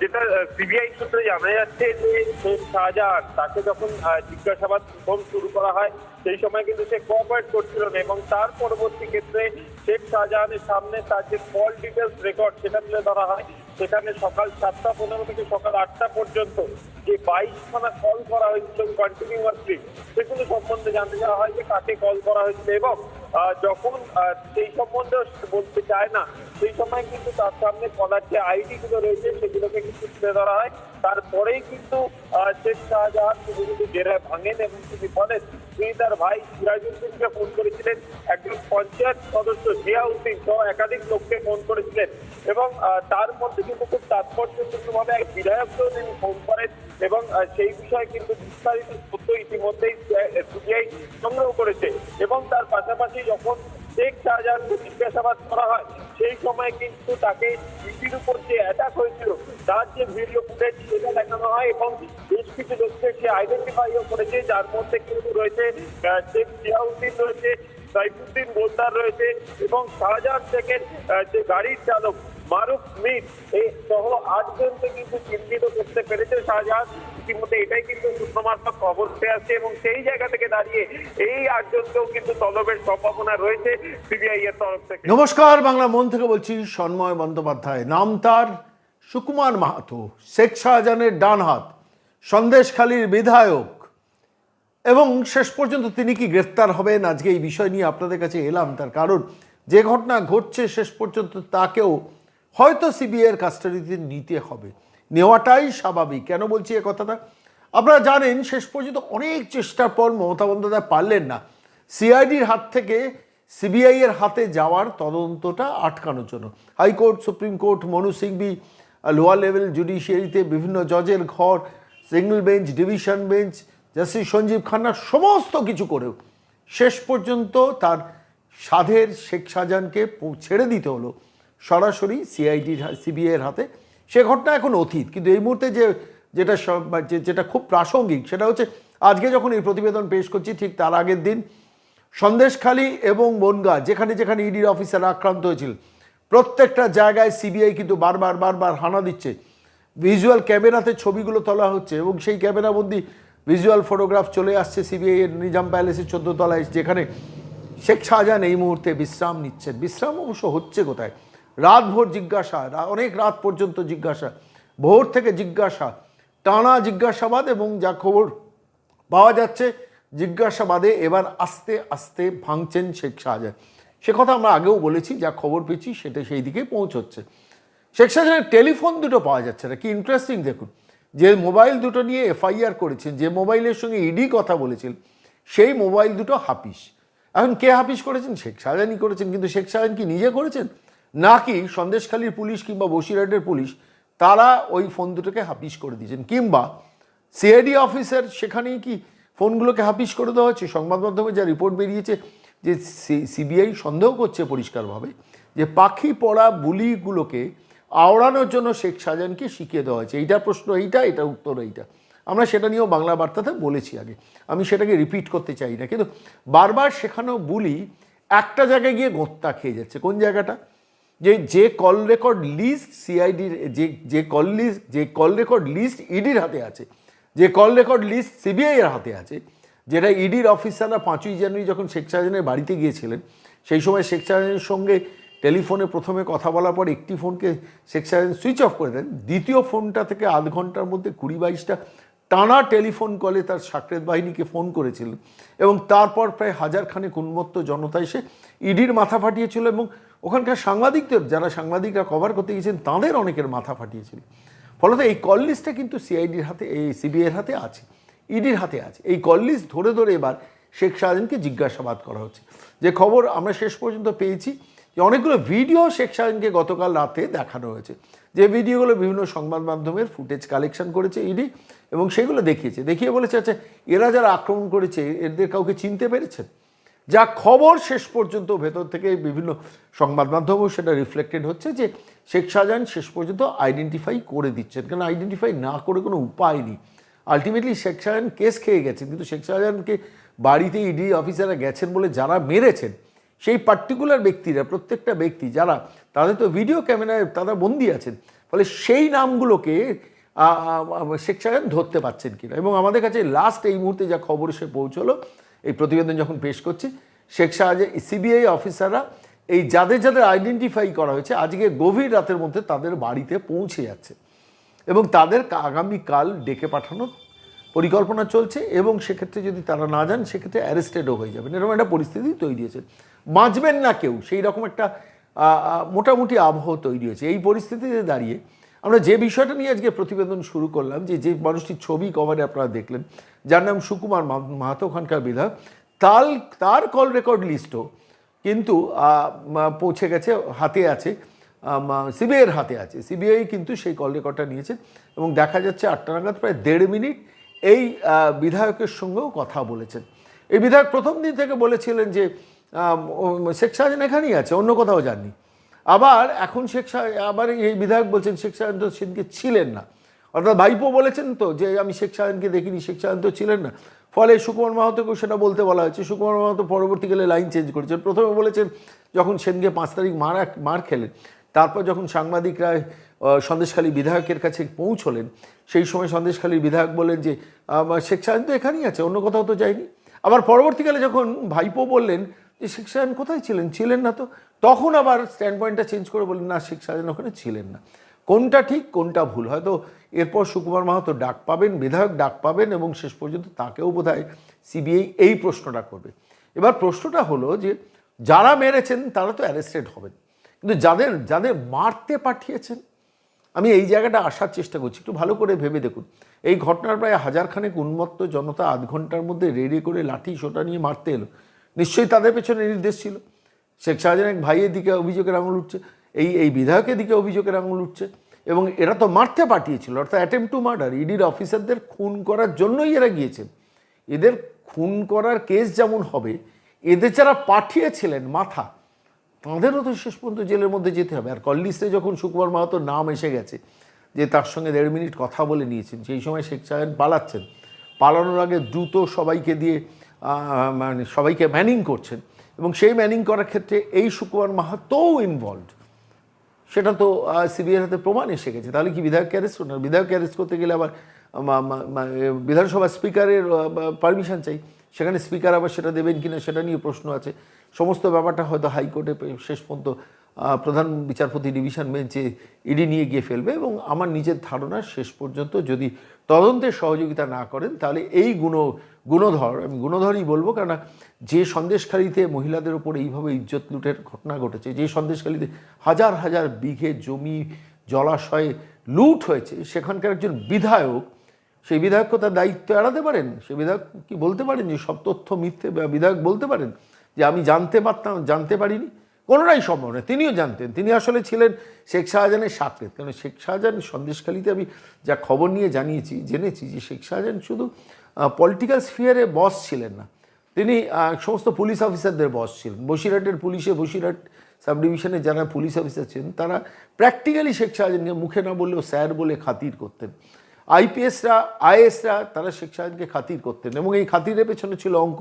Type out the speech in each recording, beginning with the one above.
যেটা সিবিআই সূত্রে জানা যাচ্ছে যে শেখ শাহজাহান তাকে যখন জিজ্ঞাসাবাদ প্রথম শুরু করা হয়, সেই সময় কিন্তু সে কোঅপারেট করছিল না এবং তার পরবর্তী ক্ষেত্রে শেখ শাহজাহানের সামনে তার যে কল ডিটেলস রেকর্ড সেটা তুলে ধরা হয়। সেখানে সকাল সাতটা পনেরো থেকে সকাল আটটা পর্যন্ত যে বাইশ খানা কল করা হয়েছিল কন্টিনিউয়াসলি সেগুলো সম্বন্ধে জানতে চাওয়া হয় যে কাকে কল করা হয়েছিল এবং যখন সেই সম্বন্ধে বলতে চায় না, সেই সময় কিন্তু তার সামনে কলার যে আইডি গুলো রয়েছে, সেগুলোকে কিন্তু তুলে ধরা হয়। তারপরেই কিন্তু শেখ শাহজাহান তিনি কিন্তু জেরায় ভাঙেন এবং তিনি বলেন, তিনি তার ভাই সিরাজউদ্দিনকে ফোন করেছিলেন, একজন পঞ্চায়েত সদস্য জিয়াউদ্দিন সহ একাধিক লোককে ফোন করেছিলেন। এবং তার মধ্যে কিন্তু খুব তাৎপর্যপূর্ণভাবে এক বিধায়ককেও তিনি ফোন করেন এবং সেই বিষয়ে কিন্তু বিস্তারিত তথ্য ইতিমধ্যেই সিবিআই সংগ্রহ করেছে। এবং তার পাশাপাশি যখন শেখ শাহজাহানকে জিজ্ঞাসাবাদ করা হয়, সেই সময় কিন্তু তাকে ইসির উপর যে অ্যাটাক হয়েছিল, তার যে ভিডিও ফুটেজ সেটা দেখানো হয় এবং বেশ কিছু লোককে সে আইডেন্টিফাইও করেছে, যার মধ্যে কিন্তু রয়েছে শেখ জিয়াউদ্দিন রয়েছে, সাইফুদ্দিন বোলদার রয়েছে এবং শাহজাহান শেখের যে গাড়ির চালক মারুফ স্মিথ এই সহ আটজনকে কিন্তু চিহ্নিত করতে পেরেছে শাহজাহান। ইতিমধ্যে এটাই কিন্তু খবর উঠে আসছে এবং সেই জায়গা থেকে দাঁড়িয়ে এই আটজনকেও কিন্তু তলবের সম্ভাবনা রয়েছে সিবিআই এর তরফ থেকে। নমস্কার, বাংলা মন থেকে বলছি সন্ময় বন্দ্যোপাধ্যায়, নাম তার সুকুমার মাহাতো, শেখ শাহজাহানের ডান হাত, সন্দেশখালীর বিধায়ক। এবং শেষ পর্যন্ত তিনি কি গ্রেফতার হবেন? আজকে এই বিষয় নিয়ে আপনাদের কাছে এলাম, তার কারণ যে ঘটনা ঘটছে শেষ পর্যন্ত তাকেও হয়তো সিবিআইয়ের কাস্টাডিতে নিতে হবে। নেওয়াটাই স্বাভাবিক। কেন বলছি এ কথাটা? আপনারা জানেন, শেষ পর্যন্ত অনেক চেষ্টার পর মমতা বন্দ্যোপাধ্যায় পারলেন না। সিআইডির হাত থেকে সিবিআই এর হাতে যাওয়ার তদন্তটা আটকানোর জন্য। High court, supreme court, Manu Singhvi, lower level জুডিশিয়ারিতে বিভিন্ন জজের ঘর, single bench, division bench, justice Sanjiv Khanna সমস্ত কিছু করেও শেষ পর্যন্ত তার সাধের শেখ শাহজাহানকে ছেড়ে দিতে হলো। সরাসরি সিআইডির সিবিআইয়ের হাতে সে ঘটনা এখন অতীত। কিন্তু এই মুহূর্তে যে, যেটা যেটা খুব প্রাসঙ্গিক, সেটা হচ্ছে আজকে যখন এই প্রতিবেদন পেশ করছি, ঠিক তার আগের দিন সন্দেশখালী এবং বনগাঁ, যেখানে যেখানে ইডির অফিসার আক্রান্ত হয়েছিল, প্রত্যেকটা জায়গায় সিবিআই কিন্তু বারবার বারবার হানা দিচ্ছে। ভিজুয়াল ক্যামেরাতে ছবিগুলো তোলা হচ্ছে এবং সেই ক্যামেরাবন্দি ভিজুয়াল ফটোগ্রাফ চলে আসছে সিবিআই এর নিজাম প্যালেসের চোদ্দ তলায় যেখানে শেখ শাহজাহান এই মুহূর্তে বিশ্রাম নিচ্ছেন। বিশ্রাম অবশ্য হচ্ছে কোথায়? রাতভর জিজ্ঞাসা, রা- অনেক রাত পর্যন্ত জিজ্ঞাসা, ভোর থেকে জিজ্ঞাসা, টানা জিজ্ঞাসাবাদ এবং যা খবর পাওয়া যাচ্ছে, জিজ্ঞাসাবাদে এবার আস্তে আস্তে ভাঙছেন শেখ শাহজাহান। সে কথা আমরা আগেও বলেছি, যা খবর পেয়েছি সেটা সেই দিকে পৌঁছচ্ছে। শেখ শাহজাহানের টেলিফোন দুটো পাওয়া যাচ্ছে না, কি ইন্টারেস্টিং দেখুন। যে মোবাইল দুটো নিয়ে এফআইআর করেছেন, যে মোবাইলের সঙ্গে ইডি কথা বলেছিল সেই মোবাইল দুটো হাফিস। এখন কে হাফিস করেছেন? শেখ শাহজাহানই করেছেন, কিন্তু শেখ শাহজাহান কি নিজে করেছেন? নাকি সন্দেশখালীর পুলিশ কিংবা বসিরহাটের পুলিশ, তারা ওই ফোন দুটোকে হাফিস করে দিয়েছেন। কিংবা সিআইডি অফিসার সেখানেই কি ফোনগুলোকে হাফিস করে দেওয়া হচ্ছে? সংবাদ মাধ্যমে যা রিপোর্ট বেরিয়েছে যে সিবিআই সন্দেহ করছে পরিষ্কারভাবে যে পাখি পড়া বুলিগুলোকে আওড়ানোর জন্য শেখ শাহজাহানকে শিখিয়ে দেওয়া হয়েছে। এইটা প্রশ্ন এইটা, এটা উত্তর এইটা। আমরা সেটা নিয়েও বাংলা বার্তাতে বলেছি আগে। আমি সেটাকে রিপিট করতে চাই না। কিন্তু বারবার সেখানেও বুলি একটা জায়গায় গিয়ে গোত্তা খেয়ে যাচ্ছে। কোন জায়গাটা? যে যে কল রেকর্ড লিস্ট সিআইডির যে যে কল লিস্ট যে কল রেকর্ড লিস্ট ইডির হাতে আছে, যে কল রেকর্ড লিস্ট সিবিআইয়ের হাতে আছে, যেটা ইডির অফিসাররা পাঁচই জানুয়ারি যখন শেখ শাহজাহানের বাড়িতে গিয়েছিলেন, সেই সময় শেখ শাহজাহানের সঙ্গে টেলিফোনে প্রথমে কথা বলার পর একটি ফোনকে শেখ শাহজাহান সুইচ অফ করে দেন। দ্বিতীয় ফোনটা থেকে আধ ঘণ্টার মধ্যে কুড়ি বাইশটা টানা টেলিফোন কলে তার সাকরেত বাহিনীকে ফোন করেছিলেন এবং তারপর প্রায় হাজার খানেক উন্মত্ত জনতা এসে ইডির মাথা ফাটিয়েছিল এবং ওখানকার সাংবাদিকদের, যারা সাংবাদিকরা কভার করতে গিয়েছেন, তাঁদের অনেকের মাথা ফাটিয়েছিল। ফলত এই কল লিস্টটা কিন্তু সিআইডির হাতে, এই সিবিআইয়ের হাতে আছে ইডির হাতে আছে। এই কল লিস্ট ধরে ধরে এবার শেখ শাহজাহানকে জিজ্ঞাসাবাদ করা হচ্ছে। যে খবর আমরা শেষ পর্যন্ত পেয়েছি যে অনেকগুলো ভিডিও শেখ শাহজাহানকে গতকাল রাতে দেখানো হয়েছে। যে ভিডিওগুলো বিভিন্ন সংবাদ মাধ্যমের ফুটেজ কালেকশন করেছে ইডি এবং সেগুলো দেখিয়েছে। দেখিয়ে বলেছে আচ্ছা এরা যারা আক্রমণ করেছে, এদের কাউকে চিনতে পেরেছেন? যা খবর শেষ পর্যন্ত ভেতর থেকে বিভিন্ন সংবাদ মাধ্যমেও সেটা রিফ্লেক্টেড হচ্ছে যে শেখ শাহজাহান শেষ পর্যন্ত আইডেন্টিফাই করে দিচ্ছেন। কারণ আইডেন্টিফাই না করে কোনো উপায় নেই। আলটিমেটলি শেখ শাহজাহান কেস খেয়ে গেছেন, কিন্তু শেখ শাহজাহানকে বাড়িতে ইডি অফিসাররা গেছেন বলে যারা মেরেছেন, সেই পার্টিকুলার ব্যক্তিরা, প্রত্যেকটা ব্যক্তি, যারা, তাদের তো ভিডিও ক্যামেরায় তারা বন্দি আছেন। ফলে সেই নামগুলোকে শেখ শাহজাহান ধরতে পারছেন কিনা? এবং আমাদের কাছে লাস্ট এই মুহূর্তে যা খবর এসে পৌঁছলো এই প্রতিবেদন যখন পেশ করছি, শেখ শাহজাহান সিবিআই অফিসাররা এই যাদের যাদের আইডেন্টিফাই করা হয়েছে, আজকে গভীর রাতের মধ্যে তাদের বাড়িতে পৌঁছে যাচ্ছে। এবং তাদের আগামীকাল ডেকে পাঠানোর পরিকল্পনা চলছে এবং সেক্ষেত্রে যদি তারা না যান, সেক্ষেত্রে অ্যারেস্টেডও হয়ে যাবেন। এরকম একটা পরিস্থিতি তৈরি হয়েছে। বাঁচবেন না কেউ সেই রকম একটা মোটামুটি আবহ তৈরি হয়েছে। এই পরিস্থিতিতে দাঁড়িয়ে আমরা যে বিষয়টা নিয়ে আজকে প্রতিবেদন শুরু করলাম, যে যে মানুষটির ছবি কভারে আপনারা দেখলেন, যার নাম সুকুমার মাহাতো ওখানকার বিধায়ক তাল, তার কল রেকর্ড লিস্টও কিন্তু পৌঁছে গেছে, হাতে আছে সিবিআইয়ের হাতে আছে। সিবিআই কিন্তু সেই কল রেকর্ডটা নিয়েছে এবং দেখা যাচ্ছে আটটা নাগাদ প্রায় দেড় মিনিট এই বিধায়কের সঙ্গেও কথা বলেছেন। এই বিধায়ক প্রথম দিন থেকে বলেছিলেন যে শেখ শাহজাহান এখানেই আছে, অন্য কোথাও যাননি। আবার এখন শেখ আবার এই বিধায়ক বলছেন শেখ শাহজাহান তো সেদিনকে ছিলেন না। অর্থাৎ ভাইপো বলেছেন তো যে আমি শেখ শাহজাহানকে দেখিনি, শেখ শাহজাহান তো ছিলেন না। ফলে সুকুমার মাহাতোকেও সেটা বলতে বলা হয়েছে। সুকুমার মাহাতো পরবর্তীকালে লাইন চেঞ্জ করেছেন। প্রথমে বলেছেন যখন সেনকে পাঁচ তারিখ মার মার খেলেন, তারপর যখন সাংবাদিকরা সন্দেশখালী বিধায়কের কাছে পৌঁছলেন, সেই সময় সন্দেশখালীর বিধায়ক বলেন যে শেখ শাহজাহান তো এখানেই আছে, অন্য কোথাও তো যায়নি। আবার পরবর্তীকালে যখন ভাইপো বললেন যে, শেখ শাহজাহান কোথায় ছিলেন? ছিলেন না তো। তখন আবার স্ট্যান্ড পয়েন্টটা চেঞ্জ করে বললেন, না, শেখ শাহজাহান ওখানে ছিলেন না। কোনটা ঠিক, কোনটা ভুল? হয়তো এরপর সুকুমার মাহাতো ডাক পাবেন, বিধায়ক ডাক পাবেন এবং শেষ পর্যন্ত তাকেও বোধহয় সিবিআই এই প্রশ্নটা করবে। এবার প্রশ্নটা হলো যে, যারা মেরেছেন তারা তো অ্যারেস্টেড হবেন। কিন্তু যাদের যাদের মারতে পাঠিয়েছেন, আমি এই জায়গাটা আসার চেষ্টা করছি, একটু ভালো করে ভেবে দেখুন। এই ঘটনার প্রায় হাজারখানেক উন্মত্ত জনতা আধ ঘণ্টার মধ্যে রেডি করে লাঠি, সোটা নিয়ে মারতে এলো। নিশ্চয়ই তাদের পেছনে নির্দেশ ছিল। শেখ শাহজাহান এক ভাইয়ের দিকে অভিযোগের আঙুল উঠছে, এই এই বিধায়কের দিকে অভিযোগের আঙুল উঠছে, এবং এরা তো মারতে পাঠিয়েছিল, অর্থাৎ অ্যাটেম্প টু মার্ডার ইডির অফিসারদের খুন করার জন্যই এরা গিয়েছেন এদের খুন করার কেস যেমন হবে, এদের যারা পাঠিয়েছিলেন মাথা, তাঁদেরও তো শেষ পর্যন্ত জেলের মধ্যে যেতে হবে। আর কল যখন সুকুমার মাহাতোর নাম এসে গেছে, যে তার সঙ্গে দেড় মিনিট কথা বলে নিয়েছেন, সেই সময় শেখ সাহেব পালাচ্ছেন। পালানোর আগে দ্রুত সবাইকে দিয়ে মানে সবাইকে ম্যানিং করছেন। এবং সেই ম্যানিং করার ক্ষেত্রে এই সুকুমার মাহাতোও ইনভলভ সেটা তো সিবিআইয়ের হাতে প্রমাণ এসে গেছে। তাহলে কি বিধায়ককে অ্যারেস্ট করুন বিধায়ককে অ্যারেস্ট করতে গেলে আবার বিধানসভা স্পিকারের পারমিশন চাই। সেখানে স্পিকার আবার সেটা দেবেন কিনা সেটা নিয়ে প্রশ্ন আছে। সমস্ত ব্যাপারটা হয়তো হাইকোর্টে শেষ পর্যন্ত প্রধান বিচারপতি ডিভিশন বেঞ্চে ইডি নিয়ে গিয়ে ফেলবে এবং আমার নিজের ধারণা শেষ পর্যন্ত যদি তদন্তের সহযোগিতা না করেন, তাহলে এই গুণ, গুণধর, আমি গুণধরই বলব, কেননা যে সন্দেশখালিতে মহিলাদের ওপর এইভাবে ইজ্জত লুটের ঘটনা ঘটেছে, যে সন্দেশখালিতে হাজার হাজার বিঘে জমি জলাশয়ে লুট হয়েছে, সেখানকার একজন বিধায়ক, সেই বিধায়ককে তার দায়িত্ব এড়াতে পারেন? সে বিধায়ক কি বলতে পারেন যে সব তথ্য মিথ্যে বিধায়ক বলতে পারেন? যে আমি জানতে পারতাম, জানতে পারিনি? কোনোটাই সম্ভব নয়। তিনিও জানতেন। তিনি আসলে ছিলেন শেখ শাহজাহানের সাকরেত কারণ শেখ শাহজাহান সন্দেশখালিতে আমি যা খবর নিয়ে জানিয়েছি, জেনেছি যে শেখ শাহজাহান শুধু পলিটিক্যাল স্ফিয়ারে বস ছিলেন না। তিনি সমস্ত পুলিশ অফিসারদের বস ছিলেন। বসিরহাটের পুলিশে বসিরহাট সাব ডিভিশনে যারা পুলিশ অফিসার ছিলেন, তারা প্র্যাকটিক্যালি শেখ শাহজাহানকে মুখে না বললেও স্যার বলে খাতির করতেন। আইপিএসরা আইএসরা তারা শেখ শাহজাহানকে খাতির করতেন এবং এই খাতিরের পেছনে ছিল অঙ্ক।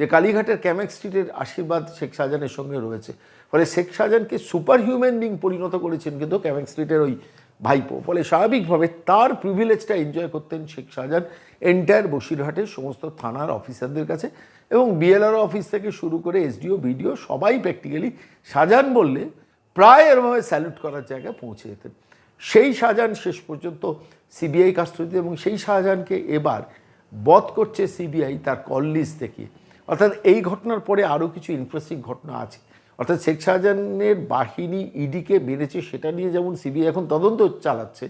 যে কালীঘাটের ক্যামেক স্ট্রিটের আশীর্বাদ শেখ শাহজাহানের সঙ্গে রয়েছে। ফলে শেখ শাহজাহানকে সুপার হিউম্যান বিং পরিণত করেছেন কিন্তু ক্যামেক স্ট্রিটের ওই ভাইপো। ফলে স্বাভাবিকভাবে তার প্রিভিলেজটা এনজয় করতেন শেখ শাহজাহান এন্টায়ার বসিরহাটের সমস্ত থানার অফিসারদের কাছে এবং বিএলআর অফিস থেকে শুরু করে এসডিও বিডিও সবাই প্র্যাকটিক্যালি শাহজাহান বললে প্রায় এরভাবে স্যালুট করার জায়গায় পৌঁছে যেতেন। সেই শাহজাহান শেষ পর্যন্ত সিবিআই কাস্টডিতে এবং সেই শাহজাহানকে এবার বধ করছে সিবিআই তার কল লিস্ট দেখিয়ে। অর্থাৎ এই ঘটনার পরে আরও কিছু ইন্টারেস্টিং ঘটনা আছে। অর্থাৎ শেখ শাহজাহানের বাহিনী ইডিকে মেরেছে, সেটা নিয়ে যেমন সিবিআই এখন তদন্ত চালাচ্ছে,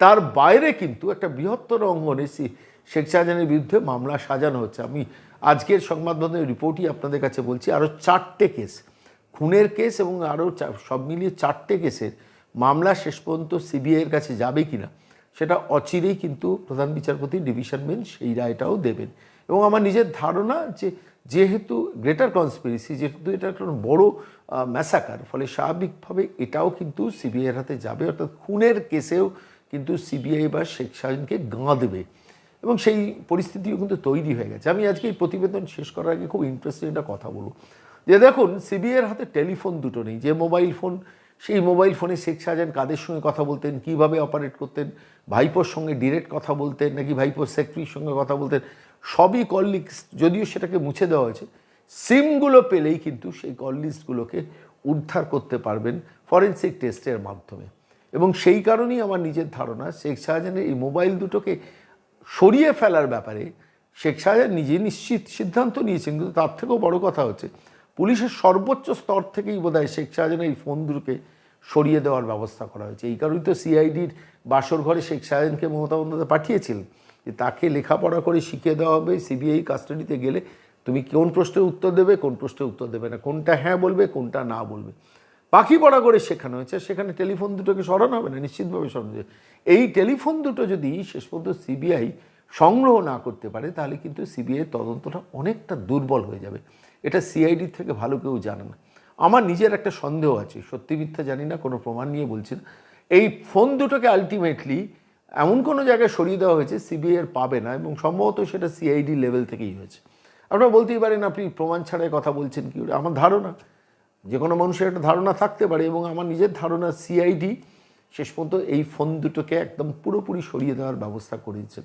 তার বাইরে কিন্তু একটা বৃহত্তর অঙ্গনে শেখ শাহজাহানের বিরুদ্ধে মামলা সাজানো হচ্ছে। আমি আজকের সংবাদ মাধ্যমের রিপোর্টই আপনাদের কাছে বলছি আরও চারটে কেস খুনের কেস এবং আরও সব মিলিয়ে চারটে কেসের মামলা শেষ পর্যন্ত সিবিআইয়ের কাছে যাবে কিনা, সেটা অচিরেই কিন্তু প্রধান বিচারপতি, ডিভিশন বেঞ্চ সেই রায়টাও দেবেন। এবং আমার নিজের ধারণা যে যেহেতু গ্রেটার কনস্পিরেসি যেহেতু এটা একটা বড় ম্যাসাকার ফলে স্বাভাবিকভাবে এটাও কিন্তু সিবিআইয়ের হাতে যাবে, অর্থাৎ খুনের কেসেও কিন্তু সিবিআই বা শেখ শাহিনকে গাঁ দেবে। এবং সেই পরিস্থিতিও কিন্তু তৈরি হয়ে গেছে। আমি আজকে এই প্রতিবেদন শেষ করার আগে খুব ইন্টারেস্টিং একটা কথা বলব। যে দেখুন সিবিআইয়ের হাতে টেলিফোন দুটো নেই, যে মোবাইল ফোন সেই মোবাইল ফোনে শেখ শাহজাহান কাদের সঙ্গে কথা বলতেন? কীভাবে অপারেট করতেন? ভাইপোর সঙ্গে ডিরেক্ট কথা বলতেন? নাকি ভাইপোর সেক্রেটারির সঙ্গে কথা বলতেন? সবই কল লিস্ট যদিও সেটাকে মুছে দেওয়া হয়েছে সিমগুলো পেলেই কিন্তু সেই কল লিস্টগুলোকে উদ্ধার করতে পারবেন ফরেন্সিক টেস্টের মাধ্যমে। এবং সেই কারণেই আমার নিজের ধারণা, শেখ শাহজাহানের এই মোবাইল দুটোকে সরিয়ে ফেলার ব্যাপারে শেখ শাহজাহান নিজে নিশ্চিত সিদ্ধান্ত নিয়েছেন, কিন্তু তার থেকেও বড় কথা হচ্ছে পুলিশের সর্বোচ্চ স্তর থেকেই বোধহয় শেখ শাহজাহানের এই ফোন দুটোকে সরিয়ে দেওয়ার ব্যবস্থা করা হয়েছে। এই কারণেই তো সিআইডির বাসর ঘরে শেখ শাহজাহানকে মমতা বন্দ্যোপাধ্যায় পাঠিয়েছিলেন যে তাকে লেখাপড়া করে শিখিয়ে দেওয়া হবে, সিবিআই কাস্টাডিতে গেলে তুমি কোন প্রশ্নের উত্তর দেবে, কোন প্রশ্নের উত্তর দেবে না, কোনটা হ্যাঁ বলবে, কোনটা না বলবে। পাখি পড়া করে শেখানো হয়েছে সেখানে টেলিফোন দুটোকে সরানো হবে না, নিশ্চিতভাবে সরানো যাবে এই টেলিফোন দুটো যদি শেষ পর্যন্ত সিবিআই সংগ্রহ না করতে পারে, তাহলে কিন্তু সিবিআই তদন্তটা অনেকটা দুর্বল হয়ে যাবে। এটা সিআইডির থেকে ভালো কেউ জানে না। আমার নিজের একটা সন্দেহ আছে, সত্যি মিথ্যা জানি না, কোনো প্রমাণ নিয়ে বলছি না। এই ফোন দুটোকে আলটিমেটলি এমন কোনো জায়গায় সরিয়ে দেওয়া হয়েছে সিবিআই এর পাবে না এবং সম্ভবত সেটা সিআইডি লেভেল থেকেই হয়েছে। আপনারা বলতেই পারেন আপনি প্রমাণ ছাড়াই কথা বলছেন কি? আমার ধারণা, যে কোনো মানুষের একটা ধারণা থাকতে পারে এবং আমার নিজের ধারণা সিআইডি শেষ পর্যন্ত এই ফোন দুটোকে একদম পুরোপুরি সরিয়ে দেওয়ার ব্যবস্থা করে দিচ্ছেন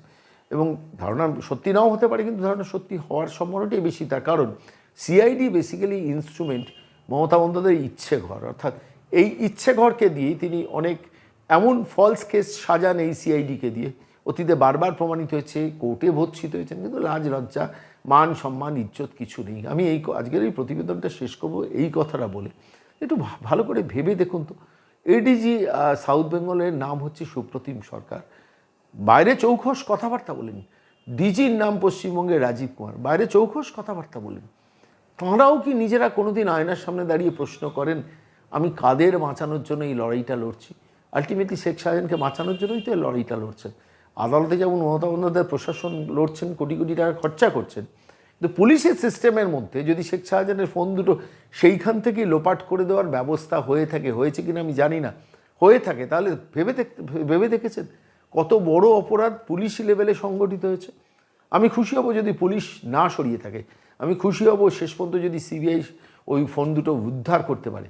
এবং ধারণা সত্যি নাও হতে পারে, কিন্তু ধারণা সত্যি হওয়ার সম্ভাবনাটাই বেশি। তার কারণ সিআইডি বেসিক্যালি ইনস্ট্রুমেন্ট মমতা বন্দ্যোপাধ্যায়ের ইচ্ছে ঘর অর্থাৎ এই ইচ্ছে ঘরকে দিয়েই তিনি অনেক এমন ফলস কেস সাজান এই সিআইডিকে দিয়ে। অতীতে বারবার প্রমাণিত হয়েছে, কোর্টে ভর্ষিত হয়েছেন, কিন্তু লাজ, লজ্জা, মান, সম্মান, ইজ্জত কিছু নেই। আমি এই আজকের এই প্রতিবেদনটা শেষ করব এই কথাটা বলে। একটু ভালো করে ভেবে দেখুন তো। এডিজি সাউথ বেঙ্গলের নাম হচ্ছে সুপ্রতিম সরকার। বাইরে চৌখস কথাবার্তা বলেন ডিজির নাম পশ্চিমবঙ্গের রাজীব কুমার। বাইরে চৌখস কথাবার্তা বলেন তাঁরাও কি নিজেরা কোনোদিন আয়নার সামনে দাঁড়িয়ে প্রশ্ন করেন, আমি কাদের বাঁচানোর জন্য এই লড়াইটা লড়ছি? আলটিমেটলি শেখ শাহজাহানকে বাঁচানোর জন্যই তো এই লড়াইটা লড়ছেন। আদালতে যেমন মমতা বন্দ্যোপাধ্যায় প্রশাসন লড়ছেন, কোটি কোটি টাকা খরচা করছেন, কিন্তু পুলিশের সিস্টেমের মধ্যে যদি শেখ শাহজাহানের ফোন দুটো সেইখান থেকেই লোপাট করে দেওয়ার ব্যবস্থা হয়ে থাকে, হয়েছে কিনা আমি জানি না। হয়ে থাকে, তাহলে ভেবে দেখতে ভেবে দেখেছেন কত বড় অপরাধ পুলিশ লেভেলে সংগঠিত হয়েছে? আমি খুশি হব যদি পুলিশ না সরিয়ে থাকে। আমি খুশি হব, শেষ পর্যন্ত যদি সিবিআই ওই ফোন দুটো উদ্ধার করতে পারে।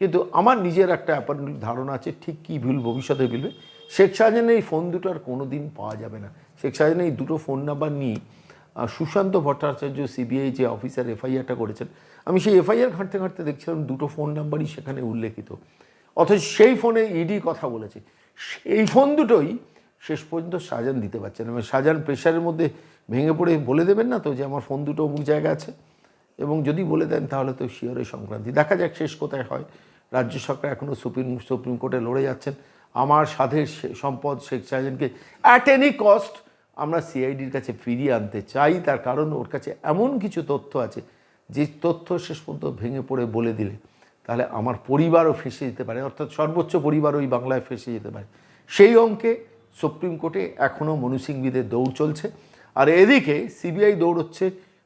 কিন্তু আমার নিজের একটা অ্যাপারেন্ট ধারণা আছে, ঠিক কী ভুল ভবিষ্যতে ভুলবে। শেখ শাহজাহানের এই ফোন দুটো আর কোনো দিন পাওয়া যাবে না। শেখ শাহজাহানের এই দুটো ফোন নাম্বার নিয়ে সুশান্ত ভট্টাচার্য সিবিআই যে অফিসার এফআইআরটা করেছেন, আমি সেই এফআইআর ঘাঁটতে ঘাঁটতে দেখছিলাম, দুটো ফোন নাম্বারই সেখানে উল্লেখিত। অথচ সেই ফোনে ইডি কথা বলেছে। সেই ফোন দুটোই শেষ পর্যন্ত শাহজাহান দিতে পারছেন এবং শাহজাহান প্রেশারের মধ্যে ভেঙে পড়ে বলে দেবেন না তো যে আমার ফোন দুটো অমুক জায়গা আছে? এবং যদি বলে দেন তাহলে তো শিওরের সংক্রান্তি। দেখা যাক শেষ কোথায় হয়। রাজ্য সরকার এখনও সুপ্রিম সুপ্রিম কোর্টে লড়ে যাচ্ছেন। আমার সাধের সম্পদ শেখ শাহজাহানকে অ্যাট এনি কস্ট আমরা সিআইডির কাছে ফিরিয়ে আনতে চাই। তার কারণ ওর কাছে এমন কিছু তথ্য আছে, যে তথ্য শেষ পর্যন্ত ভেঙে পড়ে বলে দিলে তাহলে আমার পরিবারও ফেসে যেতে পারে। অর্থাৎ সর্বোচ্চ পরিবার ওই বাংলায় ফেসে যেতে পারে। সেই অঙ্কে সুপ্রিম কোর্টে এখনও মনু সিংবিদের দৌড় চলছে। আর এদিকে সিবিআই দৌড়চ্ছে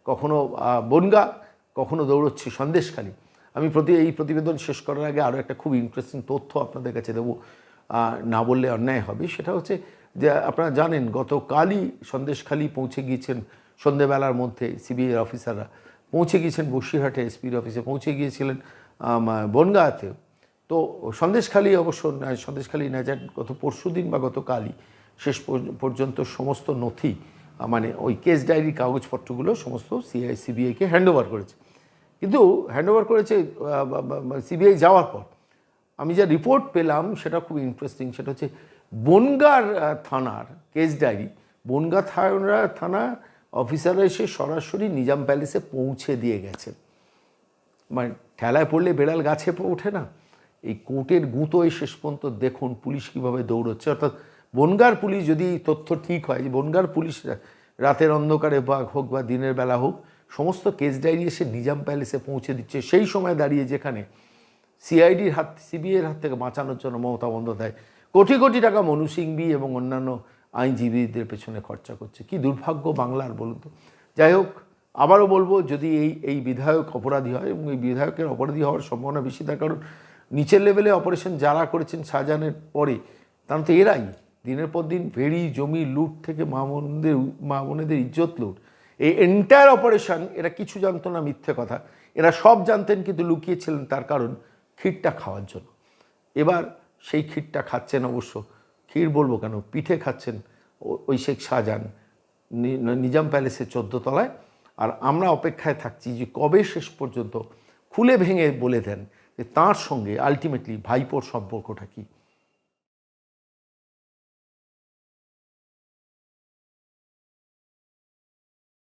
কখনো বনগা, কখনো দৌড়চ্ছে সন্দেশখালী। আমি প্রতি, এই প্রতিবেদন শেষ করার আগে আরও একটা খুব ইন্টারেস্টিং তথ্য আপনাদের কাছে দেবো। না বললে অন্যায় হবে। সেটা হচ্ছে যে, আপনারা জানেন, গতকালই সন্দেশখালী পৌঁছে গিয়েছেন, সন্ধেবেলার মধ্যে সিবিআই অফিসাররা পৌঁছে গিয়েছেন বসিরহাটে এসপির অফিসে পৌঁছে গিয়েছিলেন বনগাঁতেও তো সন্দেশখালী অবশ্য সন্দেশখালী নাজার গত পরশু দিন বা গতকালই শেষ পর্যন্ত সমস্ত নথি মানে ওই কেস ডায়েরি কাগজপত্রগুলো সমস্ত সিআই সিবিআইকে হ্যান্ডওভার করেছে। কিন্তু হ্যান্ডওভার করেছে সিবিআই যাওয়ার পর আমি যা রিপোর্ট পেলাম সেটা খুব ইন্টারেস্টিং সেটা হচ্ছে বনগার থানার কেস ডায়েরি বনগা থানা থানা অফিসার এসে সরাসরি নিজাম প্যালেসে পৌঁছে দিয়ে গেছেন মানে ঠেলায় পড়লে বেড়াল গাছে ওঠে না। এই কোর্টের গুঁতোয় শেষ পর্যন্ত দেখুন পুলিশ কীভাবে দৌড়চ্ছে। অর্থাৎ বনগার পুলিশ যদি তথ্য ঠিক হয় যে বনগার পুলিশ রাতের অন্ধকারে বা হোক বা দিনের বেলা হোক, সমস্ত কেস ডায়েরি এসে নিজাম প্যালেসে পৌঁছে দিচ্ছে। সেই সময় দাঁড়িয়ে যেখানে সিআইডির হাত, সিবিআইয়ের হাত থেকে বাঁচানোর জন্য মমতা বন্দ্যোপাধ্যায় কোটি কোটি টাকা মনু সিংবি এবং অন্যান্য আইনজীবীদের পেছনে খরচা করছে। কি দুর্ভাগ্য বাংলার, বলুন তো। যাই হোক, আবারও বলব, যদি এই এই বিধায়ক অপরাধী হয় এবং এই বিধায়কের অপরাধী হওয়ার সম্ভাবনা বেশি, তার কারণ নিচের লেভেলে অপারেশন যারা করেছেন শাহজাহানের পরে, তারা তো এরাই। দিনের পর দিন ভেড়ি, জমি, লুট থেকে মা বোনদের, মা বোনেদের ইজ্জত লুট। এই এন্টায়ার অপারেশন এরা কিছু জানতো না মিথ্যে কথা। এরা সব জানতেন কিন্তু লুকিয়েছিলেন তার কারণ ক্ষীরটা খাওয়ার জন্য। এবার সেই ক্ষীরটা খাচ্ছেন অবশ্য। ক্ষীর বলব কেন? পিঠে খাচ্ছেন ওই শেখ শাহজাহান নিজাম প্যালেসের তলায়। আর আমরা অপেক্ষায় থাকছি যে কবে শেষ পর্যন্ত খুলে ভেঙে বলে দেন। তাঁর সঙ্গে আলটিমেটলি ভাইপোর সম্পর্কটা কী?